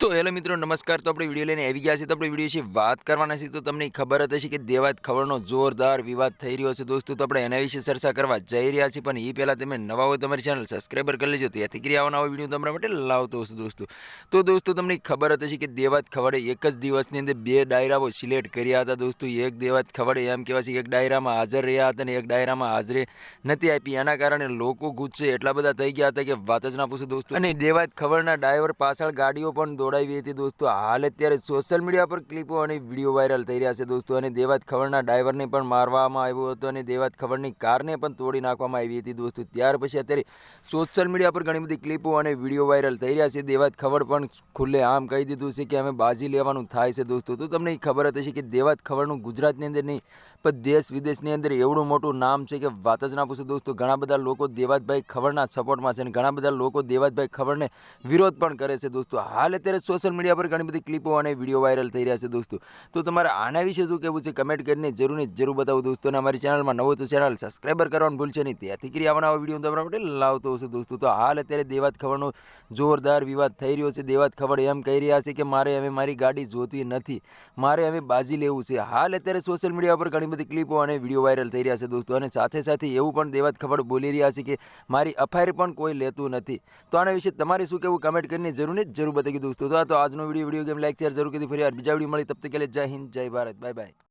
તો હેલો મિત્રો, નમસ્કાર. તો આપણે વીડિયો લઈને આવી ગયા છે તો આપણે વીડિયો વિશે વાત કરવાના છે તો તમને ખબર જ હશે કે દેવાત ખબરનો જોરદાર વિવાદ થઈ રહ્યો છે. દોસ્તો, તો આપણે એના વિશે ચર્ચા કરવા જઈ રહ્યા છીએ. પણ એ પહેલાં તમે નવા હોય તમારી ચેનલ સબસ્ક્રાઈબર કરી લેજો. ત્યાંથી કરી આવવાના હોય વીડિયો તમારા માટે લાવતો હશે દોસ્તો. તો દોસ્તો, તમને ખબર જ હશે કે દેવાત ખવડે એક જ દિવસની અંદર બે ડાયરાઓ સિલેક્ટ કર્યા હતા, દોસ્તો. એક દેવાત ખવડે એમ કહેવાય છે એક ડાયરામાં હાજર રહ્યા હતા અને એક ડાયરામાં હાજરે નથી આપી. એના કારણે લોકો ગુસ્સે એટલા બધા થઈ ગયા હતા કે વાત જ ના પૂછો, દોસ્તો. અને દેવાત ખબરના ડ્રાઈવર પાછળ ગાડીઓ પણ દોડાવી હતી દોસ્તો. હાલ અત્યારે સોશિયલ મીડિયા પર ક્લિપો અને વીડિયો વાયરલ થઈ રહ્યા છે દોસ્તો. અને દેવાત ખબરના ડ્રાઈવરને પણ મારવામાં આવ્યો હતો અને દેવાત ખબરની કારને પણ તોડી નાખવામાં આવી હતી દોસ્તો. ત્યાર પછી અત્યારે સોશિયલ મીડિયા પર ઘણી બધી ક્લિપો અને વીડિયો વાયરલ થઈ રહ્યા છે. દેવાત ખબર પણ ખુલ્લે આમ કહી દીધું છે કે અમે બાજી લેવાનું થાય છે દોસ્તો. તો તમને ખબર હતી કે દેવાત ખબરનું ગુજરાતની અંદર નહીં, પણ દેશ વિદેશની અંદર એવડું મોટું નામ છે કે વાત જ ના પૂછો દોસ્તો. ઘણા બધા લોકો દેવાતભાઈ ખબરના સપોર્ટમાં છે અને ઘણા બધા લોકો દેવાતભાઈ ખબરને વિરોધ પણ કરે છે દોસ્તો. હાલ અત્યારે સોશિયલ મીડિયા પર ઘણી બધી ક્લિપો અને વીડિયો વાયરલ થઈ રહ્યા છે દોસ્તો. તો તમારે આના વિશે શું કહેવું છે કમેન્ટ કરીને જરૂર જરૂર બતાવો દોસ્તો અને અમારી ચેનલમાં નવો તો ચેનલ સબસ્ક્રાઈબર કરવાનું ભૂલશે નહીં. ત્યાંથી કરી આવવાના વીડિયો તમારા માટે લાવતો હશે દોસ્તો. તો હાલ અત્યારે દેવાત ખબરનો જોરદાર વિવાદ થઈ રહ્યો છે. દેવાત ખબર એમ કહી રહ્યા છે કે મારે હવે મારી ગાડી જોતી નથી. મારે હવે બાજી લેવું છે. હાલ અત્યારે સોશિયલ મીડિયા પર ઘણી બધી ક્લિપો અને વીડિયો વાયરલ થઈ રહ્યા છે દોસ્તો. અને સાથે સાથે એવું પણ દેવાત ખબર બોલી રહ્યા છે કે મારી અફાયર પણ કોઈ લેતું નથી. તો આના વિશે તમારે શું કહેવું? કમેન્ટ કરીને જરૂર ને જરૂર બતાવી દોસ્તો. તો તો આજનો video video game like share જરૂર કીધી ફરી વાર બીજા વીડિયો મળી તબ તક કે જય હિન્દ, જય ભારત. Bye bye.